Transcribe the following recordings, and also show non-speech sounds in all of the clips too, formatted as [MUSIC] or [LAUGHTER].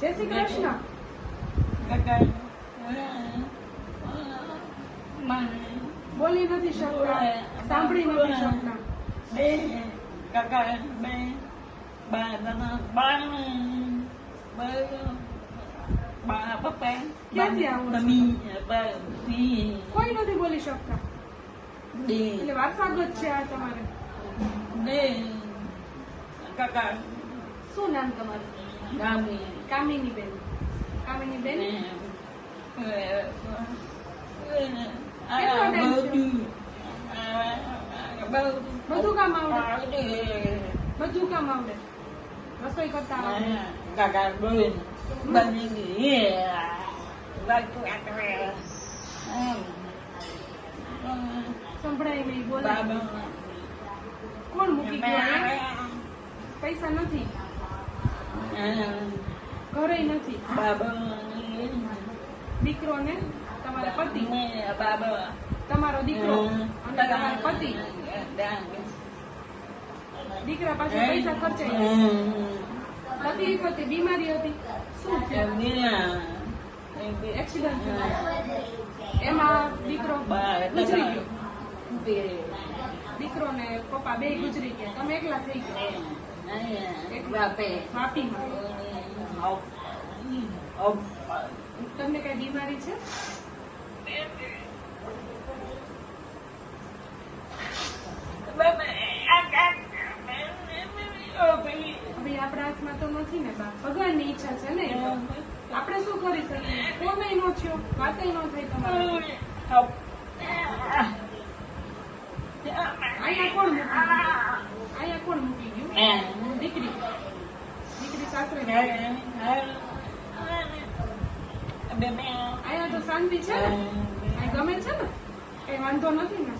જય શ્રી કૃષ્ણ. બોલી નથી શકતા. સાંભળી નથી શકતા? કોઈ નથી બોલી શકતા. એટલે વારસાગત છે આ તમારે. શું નામ તમારું? કામિની બેન કામિની બેન બધું કામ આવડે બધું કામ આવડે રસોઈ કરતા આવડે સંભળાય નહીં બોલા કોણ મૂકી ગયો પૈસા નથી ઘરે નથી. દીકરો ને તમારા પતિ. તમારો દીકરો અને તમારા પતિ. દીકરા પાસે પૈસા ખર્ચાઈ તકલીફ હતી બીમારી હતી. શું છે એક્સિડન્ટ એમાં દીકરો ગુજરી ગયો. દીકરો ને પપ્પા બે ગુજરી ગયા. તમે એકલા થઈ ગયા? તમને કઈ બીમારી છે? આપણા હાથમાં તો નથી ને બા ભગવાનની ઈચ્છા છે ને આપણે શું કરી શકીએ? ફોન નો થયો વાતે નો થઈ તમારે અહીંયા કોણ મૂકી ગયું અહીંયા કોણ મૂકી હું દીકરી દીકરી સાસરે ગઈ. અહીંયા તો શાંતિ છે ને ગમે છે ને કઈ વાંધો નથી ને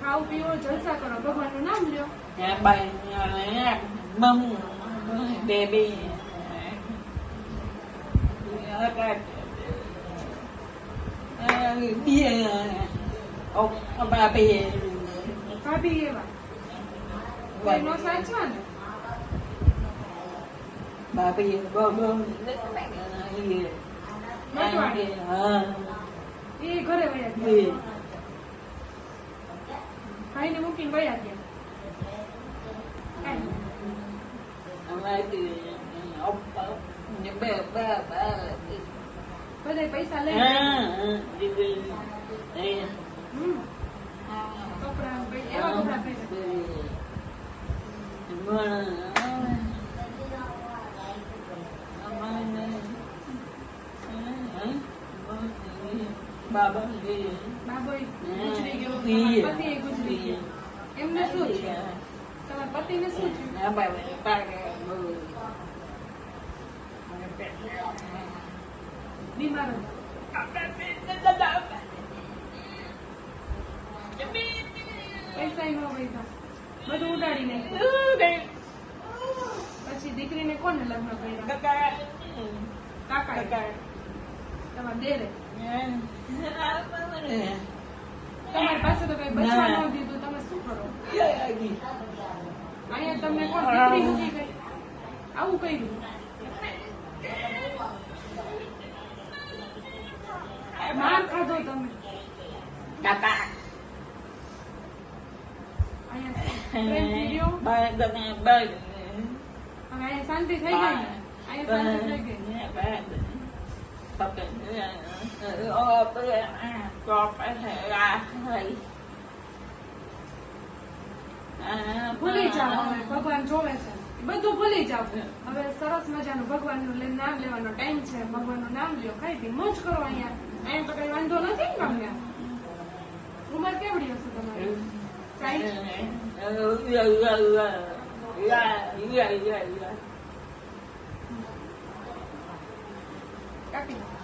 ખાવ પીવો જલસા કરો ભગવાનનું નામ લ્યો ભાભી એવા કોઈ નો સાચવા ને એ ઘરે વયા ગયા મૂકીને ગયા કાંઈ પૈસા લઈ બાબા બાબોય ગુજરી ગયો તમારા ગુજરી ગયો એમને શું છે? તમારા પતિને શું છે? બીમાર. પૈસા ન બધું ઉડાડી નાખ્યું. પછી દીકરીને કોને લગ્ન કર્યા? કાકા તમારા દેરે. [LAUGHS] તમારી પાસે તો કઈ બચવા ન દીધું તમે શું કરો? અહીંયા તમને કોણ દીકરી મૂકી ગઈ? આવું કર્યું? માર ખાધો તમે. અહીંયા પ્રેમથી રહ્યો [LAUGHS] હવે અહીંયા શાંતિ થઈ ગઈ? ભગવાન જોવે નામ લેવાનો ટાઈમ છે. ભગવાનનું નામ લ્યો. કઈ થી મોજ કરો અહીંયા. અહીંયા તો કઈ વાંધો નથી ને તમને? ઉંમર કેવડી હશે તમારી? સાઈઠ? Capim.